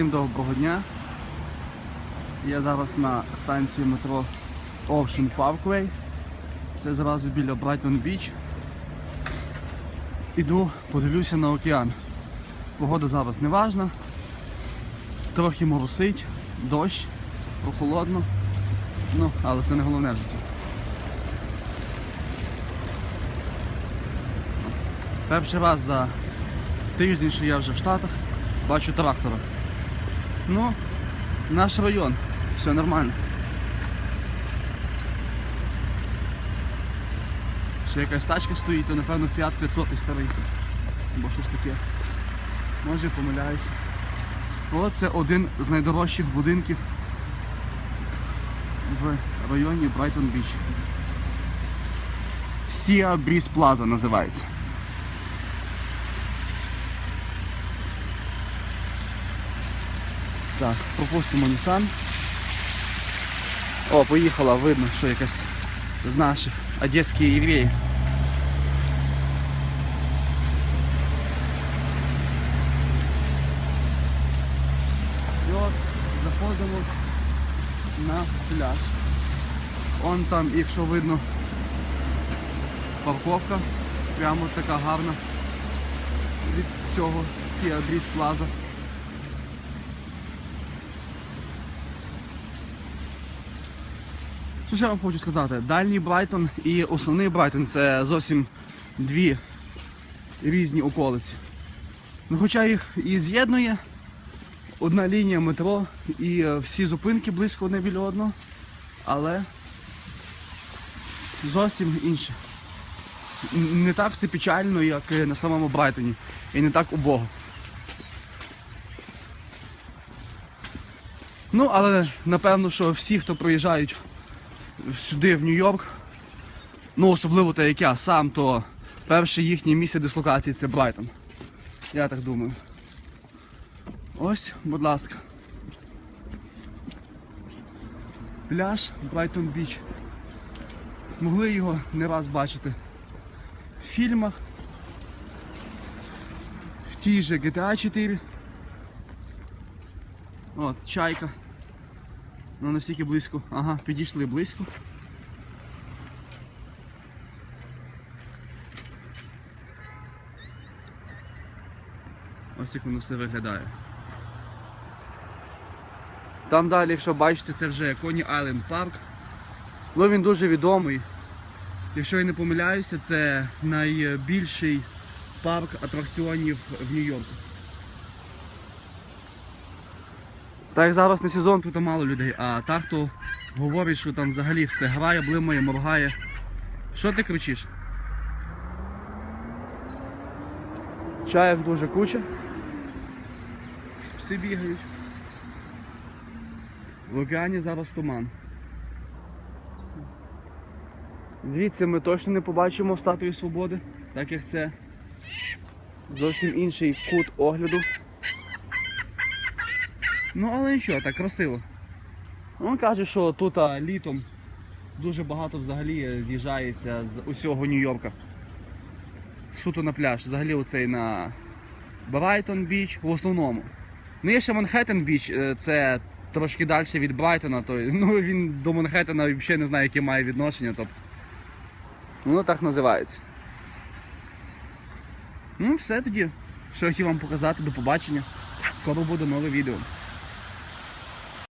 Всім доброго дня. Я зараз на станції метро Ocean Parkway. Це зразу біля Brighton Beach. Іду, подивлюся на океан. Погода зараз не важна. Трохи моросить, дощ, прохолодно. Ну, але це не головне в житті. Перший раз за тиждень, що я вже в Штатах, бачу трактора. Ну, наш район, все нормально. Ще якась тачка стоїть, то напевно Fiat 500 старий. Або щось таке. Може помиляюся. О, це один з найдорожчих будинків в районі Брайтон Біч. Sia Breeze Plaza називається. Так, пропустимо Nissan. О, поїхала, видно, що якась з наших одеські євреї. І от заходимо на пляж. Он там, якщо видно, парковка, прямо така гарна від цього Plaza. Що я вам хочу сказати? Дальній Брайтон і основний Брайтон це зовсім дві різні околиці. Ну, хоча їх і з'єднує одна лінія метро і е, всі зупинки близько одне біля одного, але зовсім інше. Не так все печально, як на самому Брайтоні, і не так убого. Ну, але напевно, що всі, хто проїжджають сюди, в Нью-Йорк, ну особливо те, як я сам, то перше їхнє місце дислокації це Брайтон. Я так думаю. Ось, будь ласка. Пляж Брайтон Біч. Могли його не раз бачити в фільмах, в тій же GTA 4. От, чайка. Ну настільки близько. Ага, підійшли близько. Ось як воно все виглядає. Там далі, якщо бачите, це вже Коні Айленд парк. Ну він дуже відомий. Якщо я не помиляюся, це найбільший парк атракціонів в Нью-Йорку. Так як зараз не сезон, тут мало людей, а так то говорить, що там взагалі все грає, блимає, моргає. Що ти кричиш? Чаїв дуже куча. Пси бігають. В океані зараз туман. Звідси ми точно не побачимо статую свободи, так як це зовсім інший кут огляду. Ну, але нічого, так красиво. Він каже, що тут а, літом дуже багато взагалі з'їжджається з усього Нью-Йорка. Суто на пляж. Взагалі оцей на Брайтон Біч в основному. Ну є ще Манхеттен Біч, е, це трошки далі від Брайтона, то ну, він до Манхеттена взагалі не знає, яке має відношення. Тобто, воно так називається. Ну, все тоді. Що я хотів вам показати, до побачення. Скоро буде нове відео.